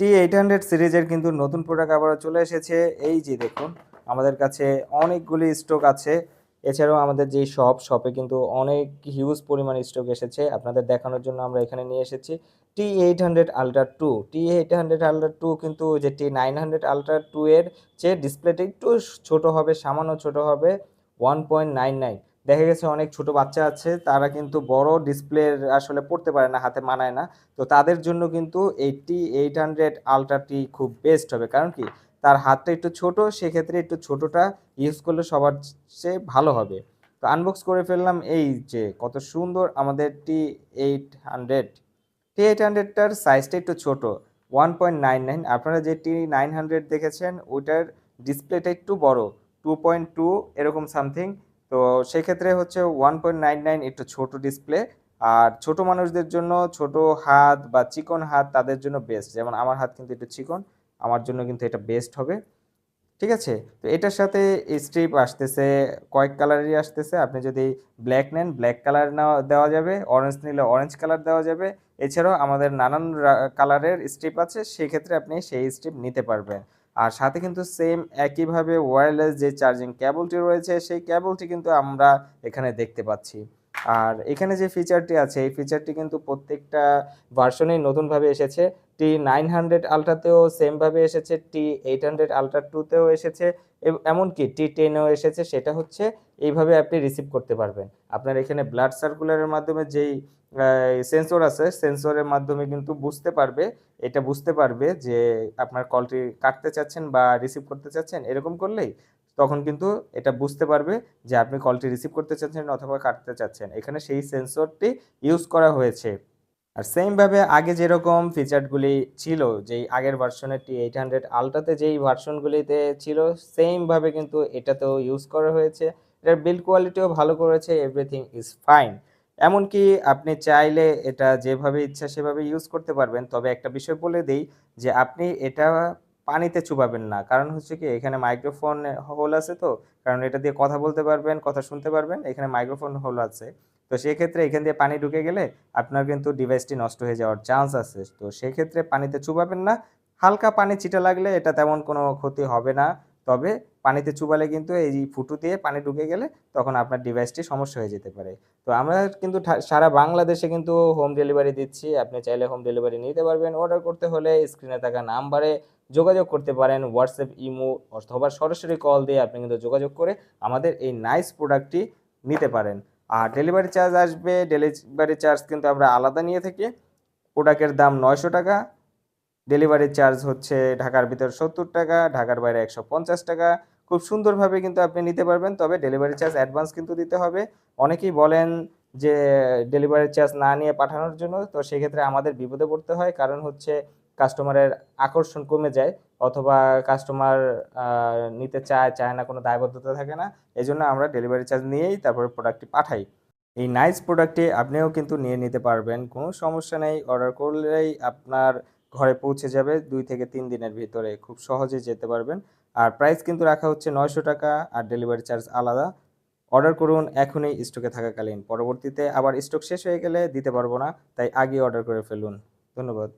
টি eight hundred সিরিজের কিন্তু নতুন প্রোডাক্ট আবার চলে এসেছে। এই যে দেখুন, আমাদের কাছে অনেকগুলি স্টক আছে। এছাড়াও আমাদের যেই শপ শপে কিন্তু অনেক হিউজ পরিমাণ স্টক এসেছে। আপনাদের দেখানোর জন্য আমরা এখানে নিয়ে এসেছি T eight hundred ultra two T eight hundred ultra two কিন্তু যে T nine hundred ultra two এর চেয়ে ডিসপ্লেটা একটু ছোট হবে, সামান্য ছোট হবে ওয়ান পয়েন্ট নাইন নাইন দেখা গেছে অনেক ছোট বাচ্চা আছে, তারা কিন্তু বড় ডিসপ্লে আসলে পড়তে পারে না, হাতে মানায় না। তো তাদের জন্য কিন্তু এইটটি এইট হান্ড্রেড আলট্রাটি খুব বেস্ট হবে। কারণ কি? তার হাতটা একটু ছোট, সেক্ষেত্রে একটু ছোটটা ইউজ করলে সবার চেয়ে ভালো হবে। তো আনবক্স করে ফেললাম এই যে কত সুন্দর আমাদের T eight hundred T eight হান্ড্রেডটার সাইজটা একটু ছোট ওয়ান পয়েন্ট নাইন নাইন আপনারা যে টি নাইন হান্ড্রেড দেখেছেন, ওইটার ডিসপ্লেটা একটু বড় টু পয়েন্ট টু এরকম সামথিং তো সেক্ষেত্রে হচ্ছে ওয়ান পয়েন্ট নাইন নাইন একটু ছোট ডিসপ্লে আর ছোট মানুষদের জন্য ছোট হাত বা চিকন হাত তাদের জন্য বেস্ট যেমন আমার হাত কিন্তু একটু চিকন, আমার জন্য কিন্তু এটা বেস্ট হবে। ঠিক আছে? তো এটার সাথে স্ট্রিপ আসতেছে, কয়েক কালারেরই আসতেছে। আপনি যদি ব্ল্যাক নেন ব্ল্যাক কালার নেওয়া, দেওয়া যাবে। অরেঞ্জ নিলে অরেঞ্জ কালার দেওয়া যাবে। এছাড়াও আমাদের নানান কালারের স্ট্রিপ আছে। সেক্ষেত্রে আপনি সেই স্ট্রিপ নিতে পারবেন। আর সাথে কিন্তু সেম একইভাবে ওয়্যারলেস যে চার্জিং কেবলটি রয়েছে, সেই কেবলটি কিন্তু আমরা এখানে দেখতে পাচ্ছি। আর এখানে যে ফিচারটি আছে, এই ফিচারটি কিন্তু প্রত্যেকটা ভার্সনেই নতুনভাবে এসেছে। টি নাইন হান্ড্রেড আলট্রাতেও সেমভাবে এসেছে টি এইট হান্ড্রেড আলট্রা টুতেও এসেছে এমনকি টি টেনেও এসেছে, সেটা হচ্ছে এইভাবে আপনি রিসিভ করতে পারবেন। আপনার এখানে ব্লাড সার্কুলারের মাধ্যমে যেই সেন্সর আছে সেন্সরের মাধ্যমে কিন্তু বুঝতে পারবে, এটা বুঝতে পারবে যে আপনার কলটি কাটতে চাচ্ছেন বা রিসিভ করতে চাচ্ছেন, এরকম করলেই তখন কিন্তু এটা বুঝতে পারবে যে আপনি কলটি রিসিভ করতে চাচ্ছেন অথবা কাটতে চাচ্ছেন। এখানে সেই সেন্সরটি ইউজ করা হয়েছে। আর সেমভাবে আগে যেরকম ফিচারগুলি ছিল, যেই আগের ভার্সনের টি এইট হান্ড্রেড আলট্রাতে যেই ভার্সনগুলিতে ছিল সেমভাবে কিন্তু এটাতেও ইউজ করা হয়েছে। এটার বিল্ড কোয়ালিটিও ভালো করেছে এভরিথিং ইজ ফাইন এমনকি আপনি চাইলে এটা যেভাবে ইচ্ছা সেভাবে ইউজ করতে পারবেন। তবে একটা বিষয় বলে দিই যে আপনি এটা পানিতে চুবাবেন না। কারণ হচ্ছে কি, এখানে মাইক্রোফোন হোল আছে তো, কারণ এটা দিয়ে কথা বলতে পারবেন, কথা শুনতে পারবেন, এখানে মাইক্রোফোন হোল আছে। তো সেক্ষেত্রে এখান দিয়ে পানি ঢুকে গেলে আপনার কিন্তু ডিভাইসটি নষ্ট হয়ে যাওয়ার চান্স আছে। তো সেক্ষেত্রে পানিতে চুবাবেন না। হালকা পানি ছিটা লাগলে এটা তেমন কোনো ক্ষতি হবে না। তবে পানিতে চুবালে কিন্তু এই ফুটু দিয়ে পানি ঢুকে গেলে তখন আপনার ডিভাইসটি সমস্যা হয়ে যেতে পারে। তো আমরা কিন্তু সারা বাংলাদেশে কিন্তু হোম ডেলিভারি দিচ্ছি। আপনি চাইলে হোম ডেলিভারি নিতে পারবেন। অর্ডার করতে হলে স্ক্রিনে থাকা নাম্বারে যোগাযোগ করতে পারেন হোয়াটসঅ্যাপ ইমো অথবা সরাসরি কল দিয়ে আপনি কিন্তু যোগাযোগ করে আমাদের এই নাইস প্রোডাক্টটি নিতে পারেন। আর ডেলিভারি চার্জ আসবে ডেলিভারি চার্জ কিন্তু আমরা আলাদা নিয়ে থাকি। প্রোডাক্টের দাম নয়শো টাকা ডেলিভারি চার্জ হচ্ছে ঢাকার ভিতর সত্তর টাকা, ঢাকার বাইরে একশো পঞ্চাশ টাকা। খুব সুন্দরভাবে কিন্তু আপনি নিতে পারবেন, তবে ডেলিভারি চার্জ অ্যাডভান্স কিন্তু দিতে হবে। অনেকেই বলেন যে ডেলিভারি চার্জ না নিয়ে পাঠানোর জন্য, তো সেক্ষেত্রে আমাদের বিপদে পড়তে হয়। কারণ হচ্ছে কাস্টমারের আকর্ষণ কমে যায় অথবা কাস্টমার নিতে চায় চায় না, কোনো দায়বদ্ধতা থাকে না, এই জন্য আমরা ডেলিভারি চার্জ নিয়েই তারপরে প্রোডাক্টটি পাঠাই। এই নাইস প্রোডাক্টটি আপনিও কিন্তু নিয়ে নিতে পারবেন, কোনো সমস্যা নেই অর্ডার করলেই আপনার ঘরে পৌঁছে যাবে দুই থেকে তিন দিনের ভিতরে, খুব সহজে যেতে পারবেন। আর প্রাইস কিন্তু রাখা হচ্ছে নয়শো টাকা, আর ডেলিভারি চার্জ আলাদা। অর্ডার করুন, এখনই স্টকে থাকাকালীন, পরবর্তীতে আবার স্টক শেষ হয়ে গেলে দিতে পারব না, তাই আগে অর্ডার করে ফেলুন। ধন্যবাদ।